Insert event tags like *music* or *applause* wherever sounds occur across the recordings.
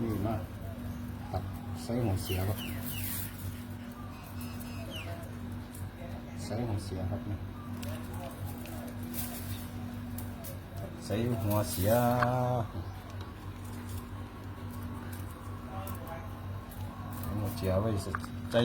นี่มาตัดไซส์ของเสียครับไซส์ของเสียครับนี่ไซส์หัวเสียหัวเสียไว้ใส่ใจ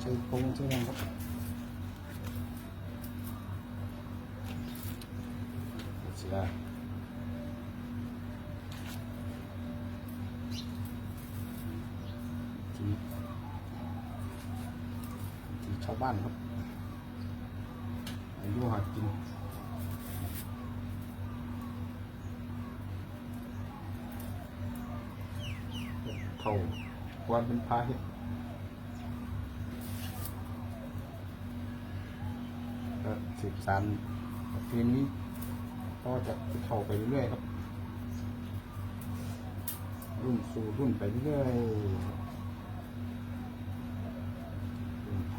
ใจปรุงใจนั่นครับหัวเสีย บ้านครับอายุหากินเท่าวันเป็นพาเห็ดสืบสานประเพณีก็จะเท่าไปเรื่อยๆครับ รุ่นสู่รุ่นไปเรื่อย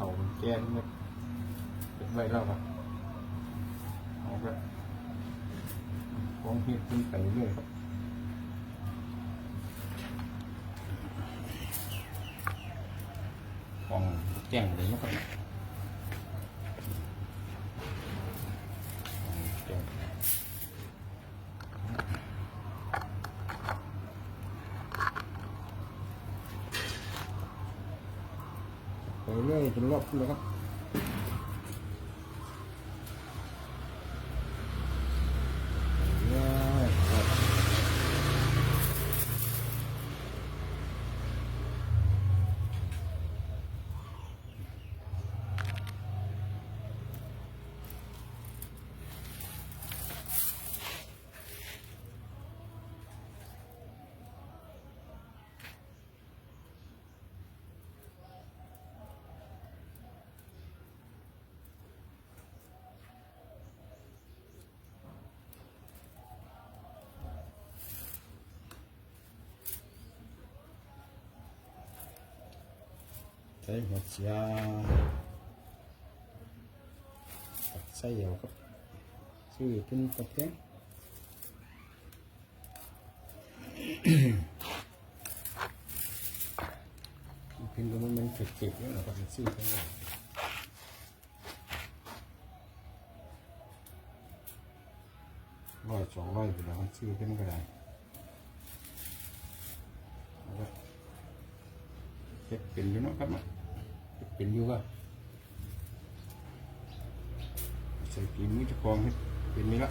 เท่ารุ่นแก่นี่ครับเป็นไว้แล้วครับเอาละของเฮ็ดขึ้นไปเรื่อยครับของแจ้งเลยนะครับ เรื่อยจนรอบแล้วครับ thế một da thật xây dầu cấp suy kinh tập kết *coughs* kinh của mình thực chịu là bạn suy kinh này. Rồi, chỗ rồi thì là con suy kinh cái này. เฮ็ดเป็นอยู่เนาะครับเนาะเฮ็ดเป็นอยู่ว่าใส่ปีมือจะกองเฮ็ดเป็นนี่ละ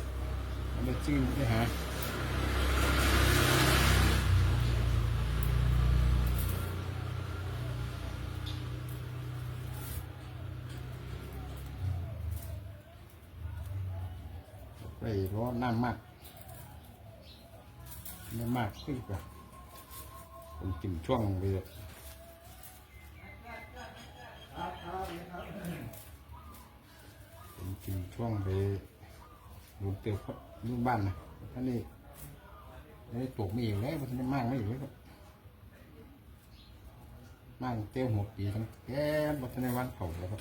มันได้ชื่อได้หาไปร้อนน้ำมากน้ำมากขึ้นกว่าผมจิ้มช่วงไปเลย ผมกินช่วงไปดูเตือครับนู่นบ้านนะท่านนี่อันนี้ตกไม่อยู่แล้วมันจะมากไม่อยู่แล้วบมากเตี้ยวหัวปีทั้งแก่บัตในวันเผาแล้วครับ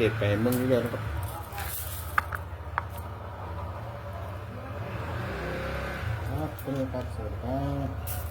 เด็ดไปเมื่อเรื่อยนะครับครับเป็นไงครับสวัสดีครับ